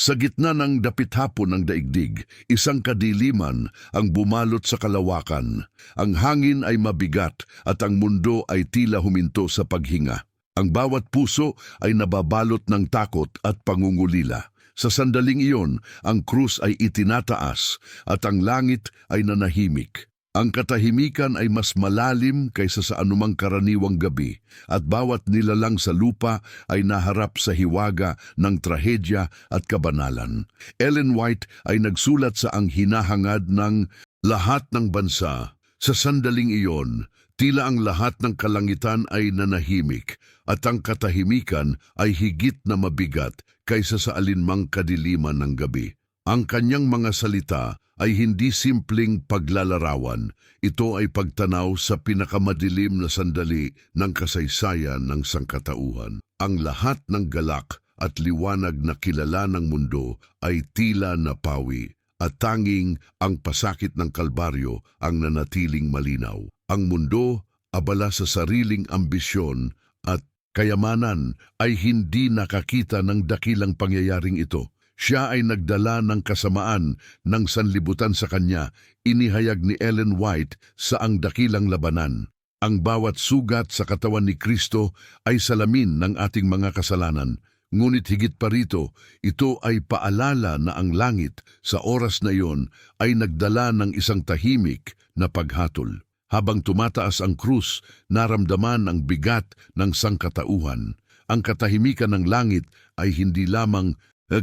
Sa gitna ng dapit hapon ng daigdig, isang kadiliman ang bumalot sa kalawakan. Ang hangin ay mabigat at ang mundo ay tila huminto sa paghinga. Ang bawat puso ay nababalot ng takot at pangungulila. Sa sandaling iyon, ang krus ay itinataas at ang langit ay nanahimik. Ang katahimikan ay mas malalim kaysa sa anumang karaniwang gabi at bawat nilalang sa lupa ay naharap sa hiwaga ng trahedya at kabanalan. Ellen White ay nagsulat sa ang hinahangad ng lahat ng bansa. Sa sandaling iyon, tila ang lahat ng kalangitan ay nanahimik at ang katahimikan ay higit na mabigat kaysa sa alinmang kadiliman ng gabi. Ang kanyang mga salita ay hindi simpleng paglalarawan. Ito ay pagtanaw sa pinakamadilim na sandali ng kasaysayan ng sangkatauhan. Ang lahat ng galak at liwanag na kilala ng mundo ay tila napawi at tanging ang pasakit ng kalbaryo ang nanatiling malinaw. Ang mundo, abala sa sariling ambisyon at kayamanan ay hindi nakakita ng dakilang pangyayaring ito. Siya ay nagdala ng kasamaan ng sanlibutan sa kanya, inihayag ni Ellen White sa ang dakilang labanan. Ang bawat sugat sa katawan ni Kristo ay salamin ng ating mga kasalanan. Ngunit higit pa rito, ito ay paalala na ang langit sa oras na iyon ay nagdala ng isang tahimik na paghatol. Habang tumataas ang krus, naramdaman ang bigat ng sangkatauhan. Ang katahimikan ng langit ay hindi lamang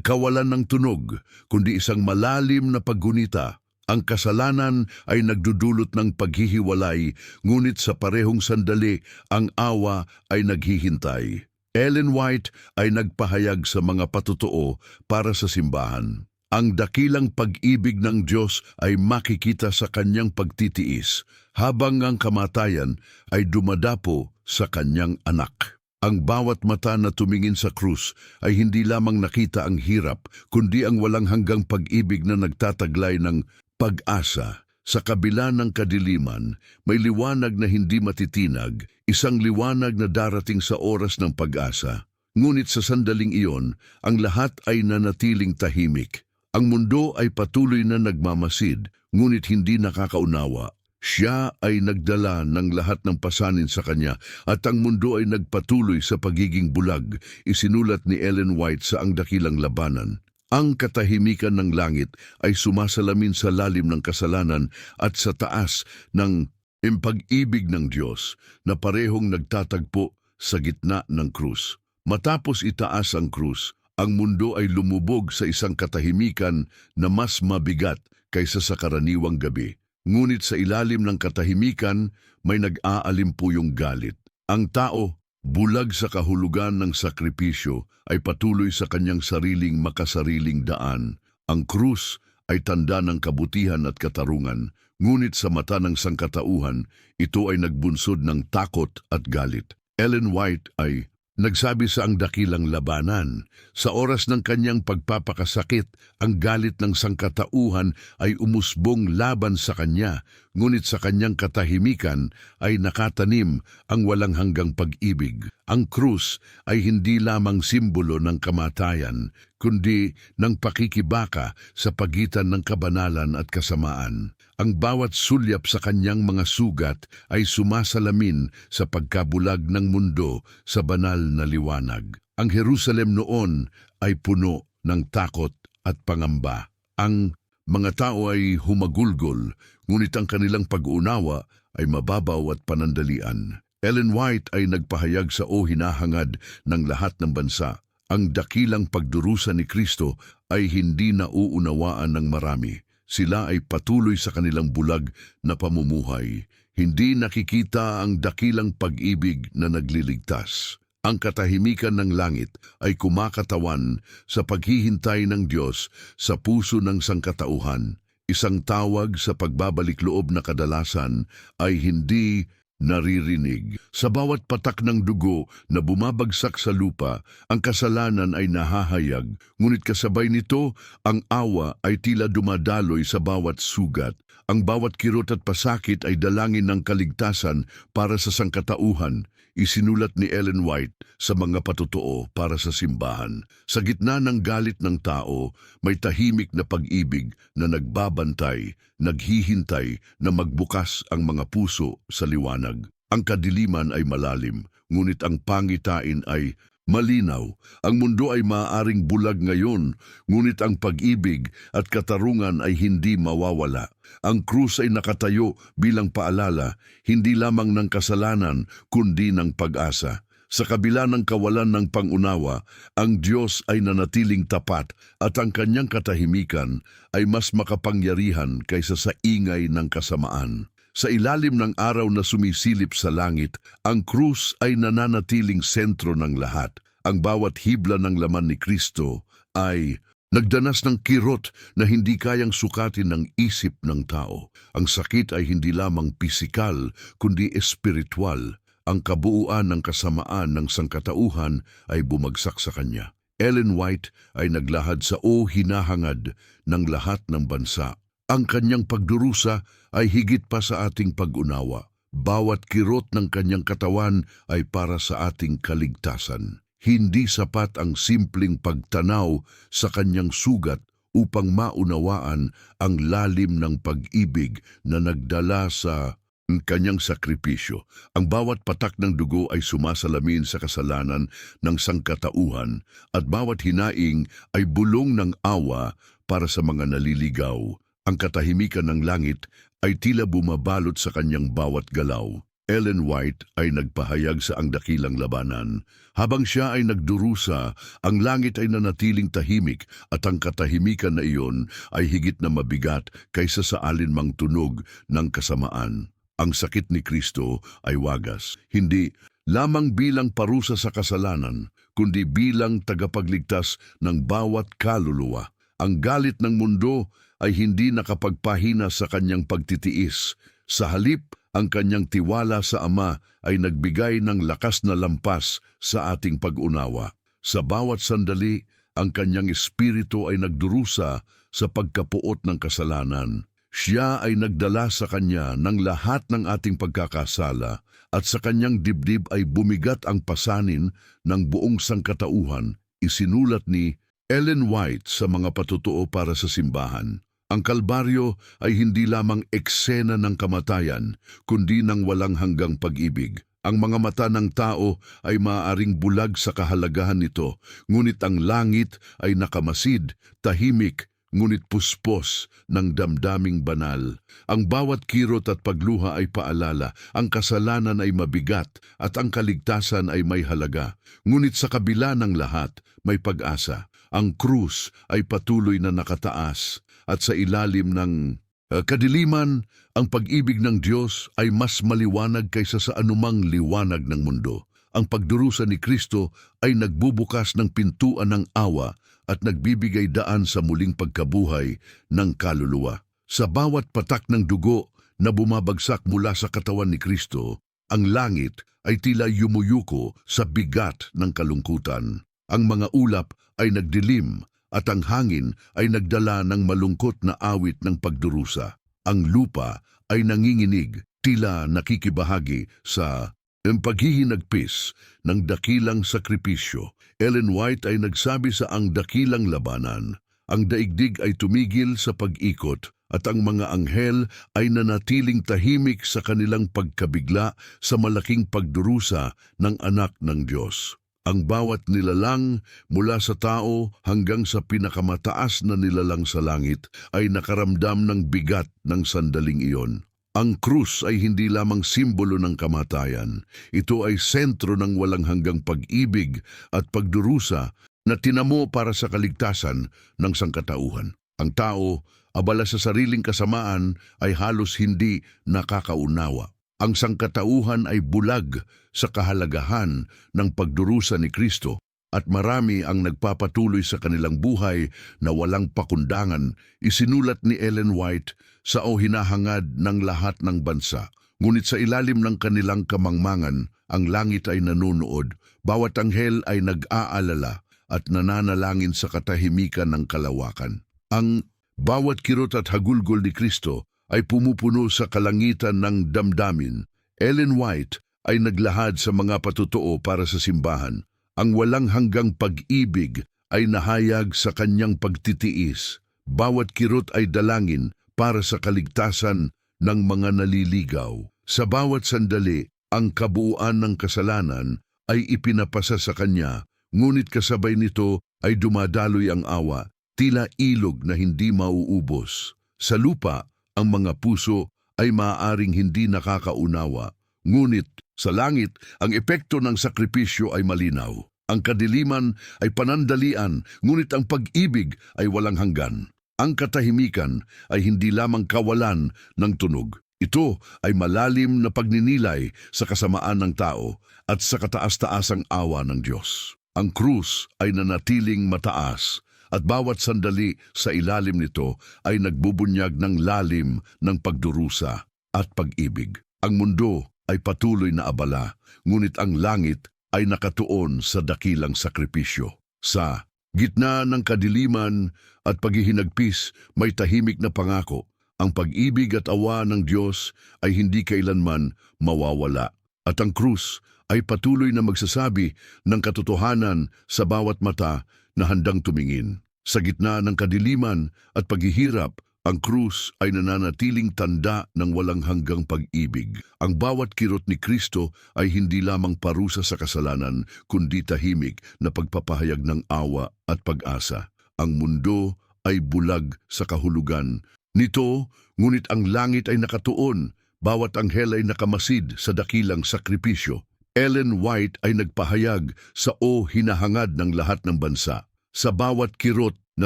kawalan ng tunog, kundi isang malalim na paggunita. Ang kasalanan ay nagdudulot ng paghihiwalay, ngunit sa parehong sandali, ang awa ay naghihintay. Ellen White ay nagpahayag sa mga patotoo para sa simbahan. Ang dakilang pag-ibig ng Diyos ay makikita sa kanyang pagtitiis, habang ang kamatayan ay dumadapo sa kanyang anak. Ang bawat mata na tumingin sa krus ay hindi lamang nakita ang hirap, kundi ang walang hanggang pag-ibig na nagtataglay ng pag-asa. Sa kabila ng kadiliman, may liwanag na hindi matitinag, isang liwanag na darating sa oras ng pag-asa. Ngunit sa sandaling iyon, ang lahat ay nanatiling tahimik. Ang mundo ay patuloy na nagmamasid, ngunit hindi nakakaunawa. Siya ay nagdala ng lahat ng pasanin sa kanya at ang mundo ay nagpatuloy sa pagiging bulag, isinulat ni Ellen White sa Ang Dakilang Labanan. Ang katahimikan ng langit ay sumasalamin sa lalim ng kasalanan at sa taas ng impag-ibig ng Diyos na parehong nagtatagpo sa gitna ng krus. Matapos itaas ang krus, ang mundo ay lumubog sa isang katahimikan na mas mabigat kaysa sa karaniwang gabi. Ngunit sa ilalim ng katahimikan, may nag-aalimpuyong galit. Ang tao, bulag sa kahulugan ng sakripisyo, ay patuloy sa kanyang sariling makasariling daan. Ang krus ay tanda ng kabutihan at katarungan, ngunit sa mata ng sangkatauhan, ito ay nagbunsod ng takot at galit. Ellen White ay Nagsabi sa ang dakilang labanan, sa oras ng kanyang pagpapakasakit, ang galit ng sangkatauhan ay umusbong laban sa kanya, ngunit sa kanyang katahimikan ay nakatanim ang walang hanggang pag-ibig. Ang krus ay hindi lamang simbolo ng kamatayan, kundi ng pakikibaka sa pagitan ng kabanalan at kasamaan. Ang bawat sulyap sa kanyang mga sugat ay sumasalamin sa pagkabulag ng mundo sa banal na liwanag. Ang Jerusalem noon ay puno ng takot at pangamba. Ang mga tao ay humagulgol, ngunit ang kanilang pag-uunawa ay mababaw at panandalian. Ellen White ay nagpahayag sa o hinahangad ng lahat ng bansa. Ang dakilang pagdurusa ni Kristo ay hindi nauunawaan ng marami. Sila ay patuloy sa kanilang bulag na pamumuhay. Hindi nakikita ang dakilang pag-ibig na nagliligtas. Ang katahimikan ng langit ay kumakatawan sa paghihintay ng Diyos sa puso ng sangkatauhan. Isang tawag sa pagbabalik loob na kadalasan ay hindi naririnig. Sa bawat patak ng dugo na bumabagsak sa lupa, ang kasalanan ay nahahayag, ngunit kasabay nito, ang awa ay tila dumadaloy sa bawat sugat. Ang bawat kirot at pasakit ay dalangin ng kaligtasan para sa sangkatauhan. Isinulat ni Ellen White sa mga patotoo para sa simbahan. Sa gitna ng galit ng tao, may tahimik na pag-ibig na nagbabantay, naghihintay na magbukas ang mga puso sa liwanag. Ang kadiliman ay malalim, ngunit ang pangitain ay malinaw. Ang mundo ay maaaring bulag ngayon, ngunit ang pag-ibig at katarungan ay hindi mawawala. Ang krus ay nakatayo bilang paalala, hindi lamang ng kasalanan, kundi ng pag-asa. Sa kabila ng kawalan ng pangunawa, ang Diyos ay nanatiling tapat at ang kanyang katahimikan ay mas makapangyarihan kaysa sa ingay ng kasamaan. Sa ilalim ng araw na sumisilip sa langit, ang krus ay nananatiling sentro ng lahat. Ang bawat hibla ng laman ni Kristo ay nagdanas ng kirot na hindi kayang sukatin ng isip ng tao. Ang sakit ay hindi lamang pisikal, kundi espiritual. Ang kabuuan ng kasamaan ng sangkatauhan ay bumagsak sa kanya. Ellen White ay naglahad sa o hinahangad ng lahat ng bansa. Ang kanyang pagdurusa ay higit pa sa ating pag-unawa. Bawat kirot ng kanyang katawan ay para sa ating kaligtasan. Hindi sapat ang simpleng pagtanaw sa kanyang sugat upang maunawaan ang lalim ng pag-ibig na nagdala sa kanyang sakripisyo. Ang bawat patak ng dugo ay sumasalamin sa kasalanan ng sangkatauhan at bawat hinaing ay bulong ng awa para sa mga naliligaw. Ang katahimikan ng langit ay tila bumabalot sa kanyang bawat galaw. Ellen White ay nagpahayag sa ang dakilang labanan. Habang siya ay nagdurusa, ang langit ay nanatiling tahimik at ang katahimikan na iyon ay higit na mabigat kaysa sa alinmang tunog ng kasamaan. Ang sakit ni Kristo ay wagas, hindi lamang bilang parusa sa kasalanan, kundi bilang tagapagligtas ng bawat kaluluwa. Ang galit ng mundo ay hindi nakapagpahina sa kanyang pagtitiis. Sa halip, ang kanyang tiwala sa Ama ay nagbigay ng lakas na lampas sa ating pag-unawa. Sa bawat sandali, ang kanyang espiritu ay nagdurusa sa pagkapuot ng kasalanan. Siya ay nagdala sa kanya ng lahat ng ating pagkakasala at sa kanyang dibdib ay bumigat ang pasanin ng buong sangkatauhan, isinulat ni Ellen White sa mga patutuo para sa simbahan. Ang kalbaryo ay hindi lamang eksena ng kamatayan, kundi ng walang hanggang pag-ibig. Ang mga mata ng tao ay maaaring bulag sa kahalagahan nito, ngunit ang langit ay nakamasid, tahimik, ngunit puspos ng damdaming banal. Ang bawat kirot at pagluha ay paalala, ang kasalanan ay mabigat at ang kaligtasan ay may halaga. Ngunit sa kabila ng lahat, may pag-asa. Ang krus ay patuloy na nakataas at sa ilalim ng uh, kadiliman, ang pag-ibig ng Diyos ay mas maliwanag kaysa sa anumang liwanag ng mundo. Ang pagdurusa ni Kristo ay nagbubukas ng pintuan ng awa at nagbibigay daan sa muling pagkabuhay ng kaluluwa. Sa bawat patak ng dugo na bumabagsak mula sa katawan ni Kristo, ang langit ay tila yumuyuko sa bigat ng kalungkutan. Ang mga ulap ay nagdilim at ang hangin ay nagdala ng malungkot na awit ng pagdurusa. Ang lupa ay nanginginig, tila nakikibahagi sa paghihinagpis ng dakilang sakripisyo. Ellen White ay nagsabi sa ang dakilang labanan, ang daigdig ay tumigil sa pag-ikot at ang mga anghel ay nanatiling tahimik sa kanilang pagkabigla sa malaking pagdurusa ng anak ng Diyos. Ang bawat nilalang mula sa tao hanggang sa pinakamataas na nilalang sa langit ay nakaramdam ng bigat ng sandaling iyon. Ang krus ay hindi lamang simbolo ng kamatayan. Ito ay sentro ng walang hanggang pag-ibig at pagdurusa na tinamo para sa kaligtasan ng sangkatauhan. Ang tao, abala sa sariling kasamaan, ay halos hindi nakakaunawa. Ang sangkatauhan ay bulag sa kahalagahan ng pagdurusa ni Kristo at marami ang nagpapatuloy sa kanilang buhay na walang pakundangan, isinulat ni Ellen White sa o hinahangad ng lahat ng bansa. Ngunit sa ilalim ng kanilang kamangmangan, ang langit ay nanunood, bawat anghel ay nag-aalala at nananalangin sa katahimikan ng kalawakan. Ang bawat kirot at hagulgol ni Kristo ay pumupuno sa kalangitan ng damdamin. Ellen White ay naglahad sa mga patutuo para sa simbahan. Ang walang hanggang pag-ibig ay nahayag sa kanyang pagtitiis. Bawat kirot ay dalangin para sa kaligtasan ng mga naliligaw. Sa bawat sandali, ang kabuuan ng kasalanan ay ipinapasa sa kanya, ngunit kasabay nito ay dumadaloy ang awa, tila ilog na hindi mauubos. Sa lupa, ang mga puso ay maaaring hindi nakakaunawa, ngunit sa langit, ang epekto ng sakripisyo ay malinaw. Ang kadiliman ay panandalian, ngunit ang pag-ibig ay walang hanggan. Ang katahimikan ay hindi lamang kawalan ng tunog. Ito ay malalim na pagninilay sa kasamaan ng tao at sa kataas-taasang awa ng Diyos. Ang krus ay nanatiling mataas at bawat sandali sa ilalim nito ay nagbubunyag ng lalim ng pagdurusa at pag-ibig. Ang mundo ay patuloy na abala, ngunit ang langit ay nakatuon sa dakilang sakripisyo. Sa gitna ng kadiliman at paghihinagpis, may tahimik na pangako. Ang pag-ibig at awa ng Diyos ay hindi kailanman mawawala. At ang krus ay patuloy na magsasabi ng katotohanan sa bawat mata na handang tumingin. Sa gitna ng kadiliman at paghihirap, ang krus ay nananatiling tanda ng walang hanggang pag-ibig. Ang bawat kirot ni Kristo ay hindi lamang parusa sa kasalanan, kundi tahimik na pagpapahayag ng awa at pag-asa. Ang mundo ay bulag sa kahulugan. Nito, ngunit ang langit ay nakatuon, bawat anghel ay nakamasid sa dakilang sakripisyo. Ellen White ay nagpahayag sa o hinahangad ng lahat ng bansa. Sa bawat kirot na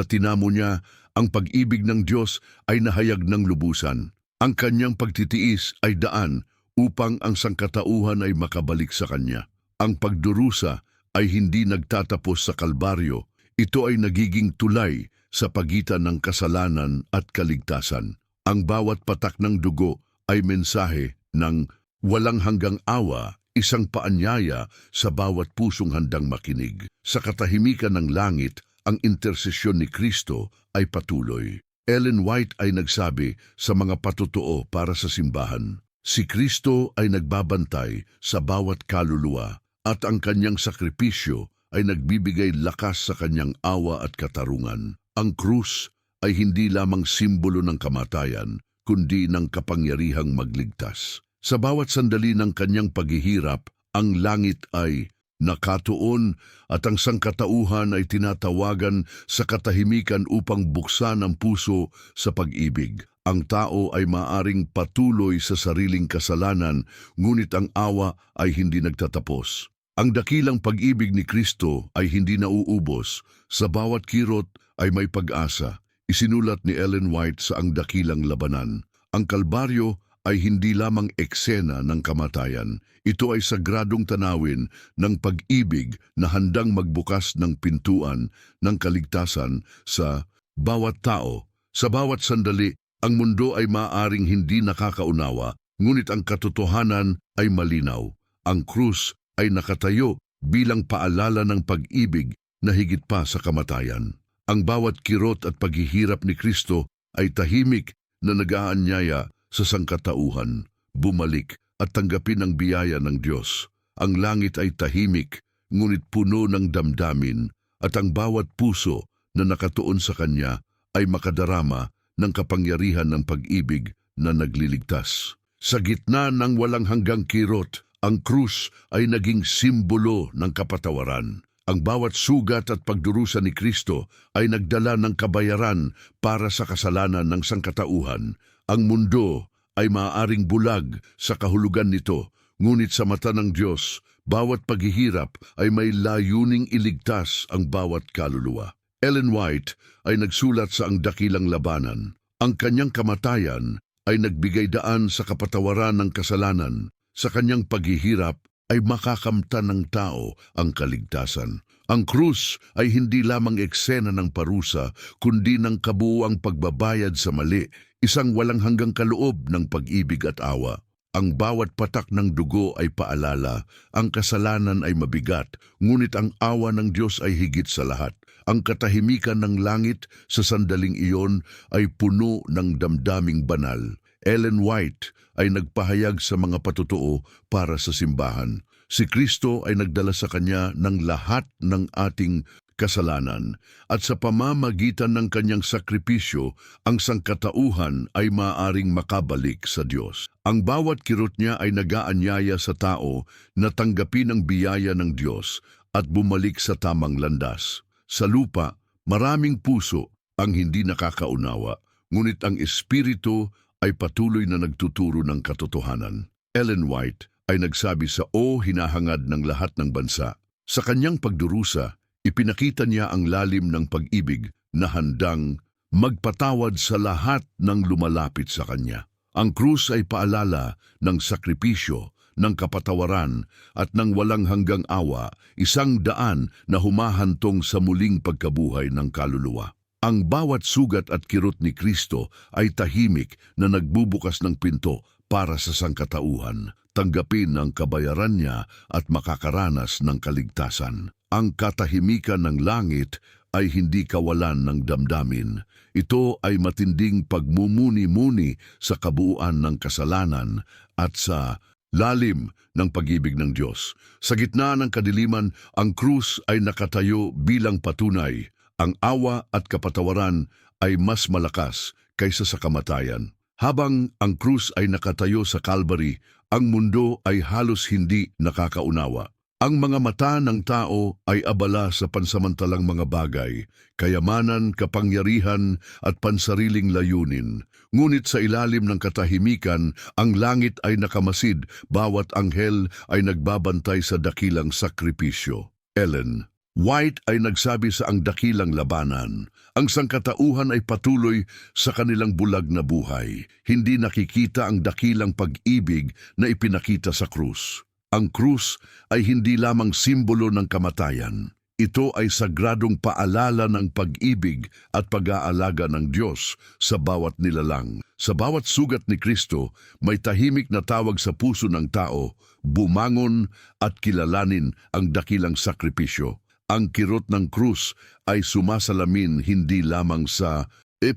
tinamo niya, ang pag-ibig ng Diyos ay nahayag ng lubusan. Ang kanyang pagtitiis ay daan upang ang sangkatauhan ay makabalik sa kanya. Ang pagdurusa ay hindi nagtatapos sa kalbaryo. Ito ay nagiging tulay sa pagitan ng kasalanan at kaligtasan. Ang bawat patak ng dugo ay mensahe ng walang hanggang awa, isang paanyaya sa bawat pusong handang makinig. Sa katahimikan ng langit, ang intersesyon ni Kristo ay patuloy. Ellen White ay nagsabi sa mga patutuo para sa simbahan, Si Kristo ay nagbabantay sa bawat kaluluwa at ang kanyang sakripisyo ay nagbibigay lakas sa kanyang awa at katarungan. Ang krus ay hindi lamang simbolo ng kamatayan, kundi ng kapangyarihang magligtas. Sa bawat sandali ng kanyang paghihirap, ang langit ay nakatuon at ang sangkatauhan ay tinatawagan sa katahimikan upang buksan ang puso sa pag-ibig. Ang tao ay maaring patuloy sa sariling kasalanan, ngunit ang awa ay hindi nagtatapos. Ang dakilang pag-ibig ni Kristo ay hindi nauubos. Sa bawat kirot ay may pag-asa. Isinulat ni Ellen White sa Ang Dakilang Labanan. Ang Kalbaryo ay hindi lamang eksena ng kamatayan. Ito ay sagradong tanawin ng pag-ibig na handang magbukas ng pintuan ng kaligtasan sa bawat tao. Sa bawat sandali, ang mundo ay maaring hindi nakakaunawa, ngunit ang katotohanan ay malinaw. Ang krus ay nakatayo bilang paalala ng pag-ibig na higit pa sa kamatayan. Ang bawat kirot at paghihirap ni Kristo ay tahimik na nag-aanyaya sa sangkatauhan, bumalik at tanggapin ang biyaya ng Diyos. Ang langit ay tahimik, ngunit puno ng damdamin, at ang bawat puso na nakatuon sa Kanya ay makadarama ng kapangyarihan ng pag-ibig na nagliligtas. Sa gitna ng walang hanggang kirot, ang krus ay naging simbolo ng kapatawaran. Ang bawat sugat at pagdurusa ni Kristo ay nagdala ng kabayaran para sa kasalanan ng sangkatauhan. Ang mundo ay maaaring bulag sa kahulugan nito, ngunit sa mata ng Diyos, bawat paghihirap ay may layuning iligtas ang bawat kaluluwa. Ellen White ay nagsulat sa Ang Dakilang Labanan. Ang kanyang kamatayan ay nagbigay daan sa kapatawaran ng kasalanan. Sa kanyang paghihirap ay makakamtan ng tao ang kaligtasan. Ang krus ay hindi lamang eksena ng parusa, kundi ng kabuuang pagbabayad sa mali, isang walang hanggang kaloob ng pag-ibig at awa. Ang bawat patak ng dugo ay paalala, ang kasalanan ay mabigat, ngunit ang awa ng Diyos ay higit sa lahat. Ang katahimikan ng langit sa sandaling iyon ay puno ng damdaming banal. Ellen White ay nagpahayag sa mga patutuo para sa simbahan. Si Kristo ay nagdala sa kanya ng lahat ng ating kasalanan at sa pamamagitan ng kanyang sakripisyo, ang sangkatauhan ay maaring makabalik sa Diyos. Ang bawat kirot niya ay nagaanyaya sa tao na tanggapin ang biyaya ng Diyos at bumalik sa tamang landas. Sa lupa, maraming puso ang hindi nakakaunawa, ngunit ang Espiritu ay patuloy na nagtuturo ng katotohanan. Ellen White ay nagsabi sa O hinahangad ng lahat ng bansa. Sa kanyang pagdurusa, ipinakita niya ang lalim ng pag-ibig na handang magpatawad sa lahat ng lumalapit sa kanya. Ang krus ay paalala ng sakripisyo, ng kapatawaran at ng walang hanggang awa, isang daan na humahantong sa muling pagkabuhay ng kaluluwa. Ang bawat sugat at kirot ni Kristo ay tahimik na nagbubukas ng pinto para sa sangkatauhan, tanggapin ang kabayaran niya at makakaranas ng kaligtasan. Ang katahimikan ng langit ay hindi kawalan ng damdamin. Ito ay matinding pagmumuni-muni sa kabuuan ng kasalanan at sa lalim ng pag-ibig ng Diyos. Sa gitna ng kadiliman, ang krus ay nakatayo bilang patunay. Ang awa at kapatawaran ay mas malakas kaysa sa kamatayan. Habang ang krus ay nakatayo sa Calvary, ang mundo ay halos hindi nakakaunawa. Ang mga mata ng tao ay abala sa pansamantalang mga bagay, kayamanan, kapangyarihan at pansariling layunin. Ngunit sa ilalim ng katahimikan, ang langit ay nakamasid, bawat anghel ay nagbabantay sa dakilang sakripisyo. Ellen, White ay nagsabi sa ang dakilang labanan, ang sangkatauhan ay patuloy sa kanilang bulag na buhay. Hindi nakikita ang dakilang pag-ibig na ipinakita sa krus. Ang krus ay hindi lamang simbolo ng kamatayan. Ito ay sagradong paalala ng pag-ibig at pag-aalaga ng Diyos sa bawat nilalang. Sa bawat sugat ni Kristo, may tahimik na tawag sa puso ng tao, bumangon at kilalanin ang dakilang sakripisyo. Ang kirot ng krus ay sumasalamin hindi lamang sa e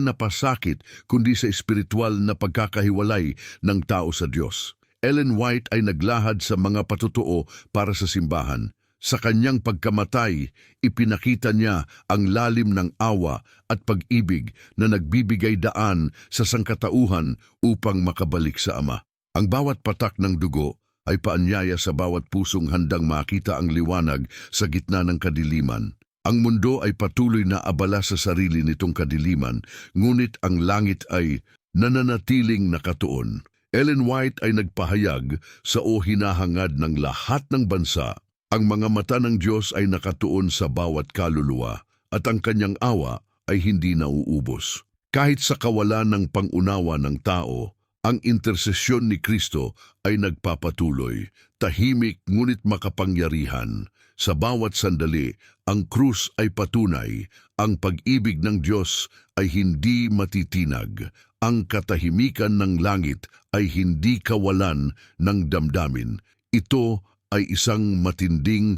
na pasakit kundi sa espiritual na pagkakahiwalay ng tao sa Diyos. Ellen White ay naglahad sa mga patutuo para sa simbahan. Sa kanyang pagkamatay, ipinakita niya ang lalim ng awa at pag-ibig na nagbibigay daan sa sangkatauhan upang makabalik sa Ama. Ang bawat patak ng dugo ay paanyaya sa bawat pusong handang makita ang liwanag sa gitna ng kadiliman. Ang mundo ay patuloy na abala sa sarili nitong kadiliman, ngunit ang langit ay nananatiling nakatuon. Ellen White ay nagpahayag sa o hinahangad ng lahat ng bansa. Ang mga mata ng Diyos ay nakatuon sa bawat kaluluwa at ang kanyang awa ay hindi nauubos. Kahit sa kawalan ng pangunawa ng tao, ang intersesyon ni Kristo ay nagpapatuloy, tahimik ngunit makapangyarihan. Sa bawat sandali, ang krus ay patunay, ang pag-ibig ng Diyos ay hindi matitinag, ang katahimikan ng langit ay hindi kawalan ng damdamin. Ito ay isang matinding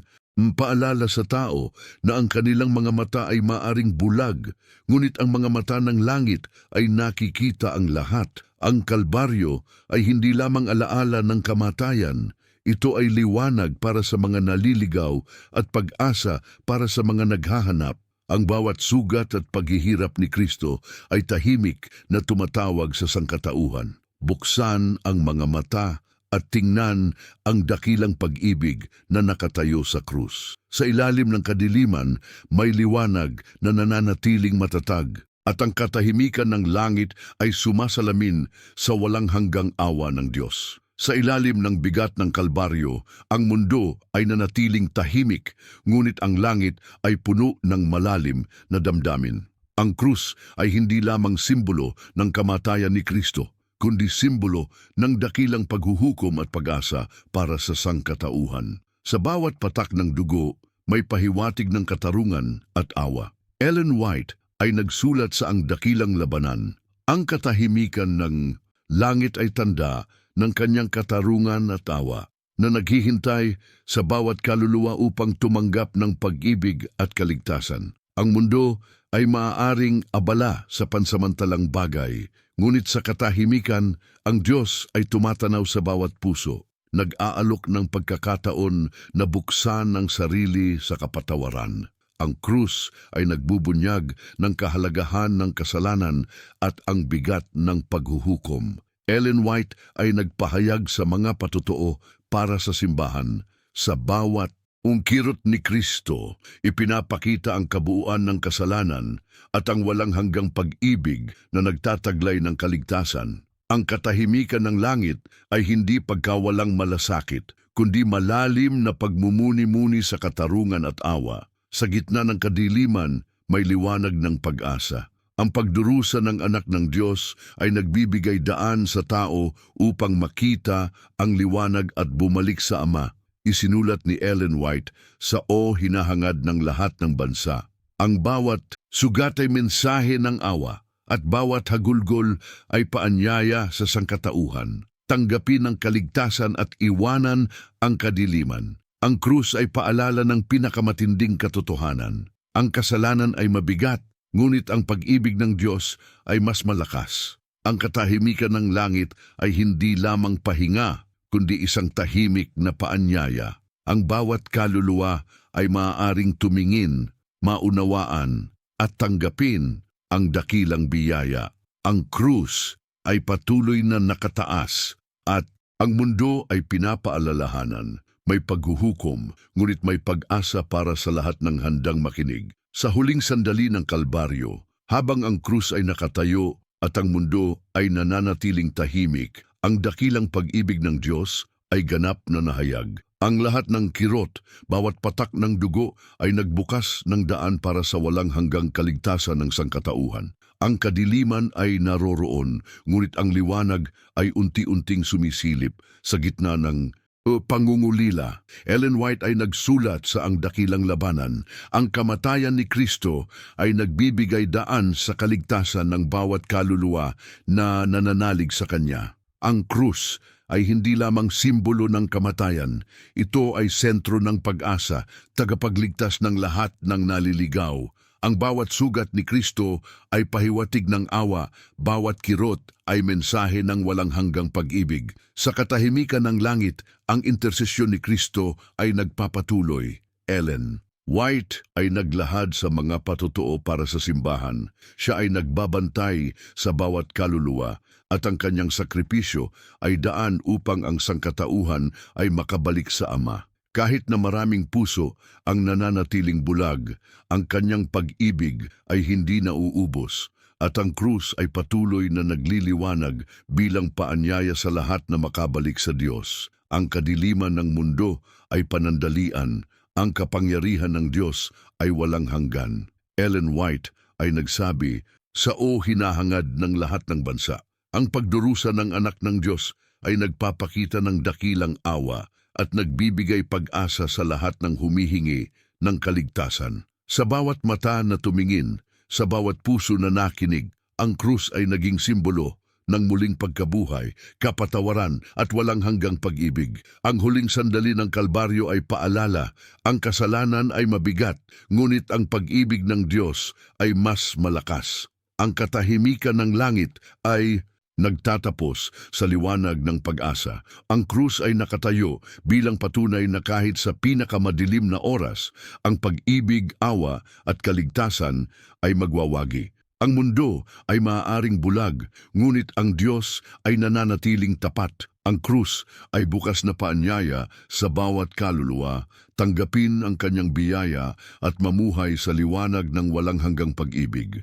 paalala sa tao na ang kanilang mga mata ay maaring bulag, ngunit ang mga mata ng langit ay nakikita ang lahat. Ang kalbaryo ay hindi lamang alaala ng kamatayan, ito ay liwanag para sa mga naliligaw at pag-asa para sa mga naghahanap. Ang bawat sugat at paghihirap ni Kristo ay tahimik na tumatawag sa sangkatauhan. Buksan ang mga mata at tingnan ang dakilang pag-ibig na nakatayo sa krus. Sa ilalim ng kadiliman, may liwanag na nananatiling matatag at ang katahimikan ng langit ay sumasalamin sa walang hanggang awa ng Diyos. Sa ilalim ng bigat ng kalbaryo, ang mundo ay nanatiling tahimik, ngunit ang langit ay puno ng malalim na damdamin. Ang krus ay hindi lamang simbolo ng kamatayan ni Kristo, kundi simbolo ng dakilang paghuhukom at pag-asa para sa sangkatauhan. Sa bawat patak ng dugo, may pahiwatig ng katarungan at awa. Ellen White ay nagsulat sa ang dakilang labanan. Ang katahimikan ng langit ay tanda ng kanyang katarungan at awa na naghihintay sa bawat kaluluwa upang tumanggap ng pag-ibig at kaligtasan. Ang mundo ay maaaring abala sa pansamantalang bagay, Ngunit sa katahimikan, ang Diyos ay tumatanaw sa bawat puso, nag-aalok ng pagkakataon na buksan ang sarili sa kapatawaran. Ang krus ay nagbubunyag ng kahalagahan ng kasalanan at ang bigat ng paghuhukom. Ellen White ay nagpahayag sa mga patotoo para sa simbahan. Sa bawat ungkirot ni Kristo, ipinapakita ang kabuuan ng kasalanan at ang walang hanggang pag-ibig na nagtataglay ng kaligtasan. Ang katahimikan ng langit ay hindi pagkawalang malasakit, kundi malalim na pagmumuni-muni sa katarungan at awa. Sa gitna ng kadiliman, may liwanag ng pag-asa. Ang pagdurusa ng anak ng Diyos ay nagbibigay daan sa tao upang makita ang liwanag at bumalik sa Ama. Isinulat ni Ellen White sa O Hinahangad ng Lahat ng Bansa. Ang bawat sugat ay mensahe ng awa at bawat hagulgol ay paanyaya sa sangkatauhan. Tanggapin ang kaligtasan at iwanan ang kadiliman. Ang krus ay paalala ng pinakamatinding katotohanan. Ang kasalanan ay mabigat, ngunit ang pag-ibig ng Diyos ay mas malakas. Ang katahimikan ng langit ay hindi lamang pahinga, kundi isang tahimik na paanyaya. Ang bawat kaluluwa ay maaaring tumingin, maunawaan, at tanggapin ang dakilang biyaya. Ang krus ay patuloy na nakataas at ang mundo ay pinapaalalahanan. May paghuhukom, ngunit may pag-asa para sa lahat ng handang makinig. Sa huling sandali ng Kalbaryo, habang ang krus ay nakatayo at ang mundo ay nananatiling tahimik, ang dakilang pag-ibig ng Diyos ay ganap na nahayag. Ang lahat ng kirot, bawat patak ng dugo ay nagbukas ng daan para sa walang hanggang kaligtasan ng sangkatauhan. Ang kadiliman ay naroroon, ngunit ang liwanag ay unti-unting sumisilip sa gitna ng o pangungulila. Ellen White ay nagsulat sa ang dakilang labanan. Ang kamatayan ni Kristo ay nagbibigay daan sa kaligtasan ng bawat kaluluwa na nananalig sa Kanya. Ang krus ay hindi lamang simbolo ng kamatayan. Ito ay sentro ng pag-asa, tagapagligtas ng lahat ng naliligaw. Ang bawat sugat ni Kristo ay pahiwatig ng awa, bawat kirot ay mensahe ng walang hanggang pag-ibig. Sa katahimikan ng langit, ang intersesyon ni Kristo ay nagpapatuloy. Ellen White ay naglahad sa mga patotoo para sa simbahan. Siya ay nagbabantay sa bawat kaluluwa at ang kanyang sakripisyo ay daan upang ang sangkatauhan ay makabalik sa Ama. Kahit na maraming puso ang nananatiling bulag, ang kanyang pag-ibig ay hindi nauubos at ang krus ay patuloy na nagliliwanag bilang paanyaya sa lahat na makabalik sa Diyos. Ang kadiliman ng mundo ay panandalian, ang kapangyarihan ng Diyos ay walang hanggan. Ellen White ay nagsabi, sa o hinahangad ng lahat ng bansa. Ang pagdurusa ng anak ng Diyos ay nagpapakita ng dakilang awa at nagbibigay pag-asa sa lahat ng humihingi ng kaligtasan. Sa bawat mata na tumingin, sa bawat puso na nakinig, ang krus ay naging simbolo ng muling pagkabuhay, kapatawaran at walang hanggang pag-ibig. Ang huling sandali ng Kalbaryo ay paalala, ang kasalanan ay mabigat, ngunit ang pag-ibig ng Diyos ay mas malakas. Ang katahimikan ng langit ay nagtatapos sa liwanag ng pag-asa. Ang krus ay nakatayo bilang patunay na kahit sa pinakamadilim na oras, ang pag-ibig, awa at kaligtasan ay magwawagi. Ang mundo ay maaaring bulag, ngunit ang Diyos ay nananatiling tapat. Ang krus ay bukas na paanyaya sa bawat kaluluwa, tanggapin ang kanyang biyaya at mamuhay sa liwanag ng walang hanggang pag-ibig.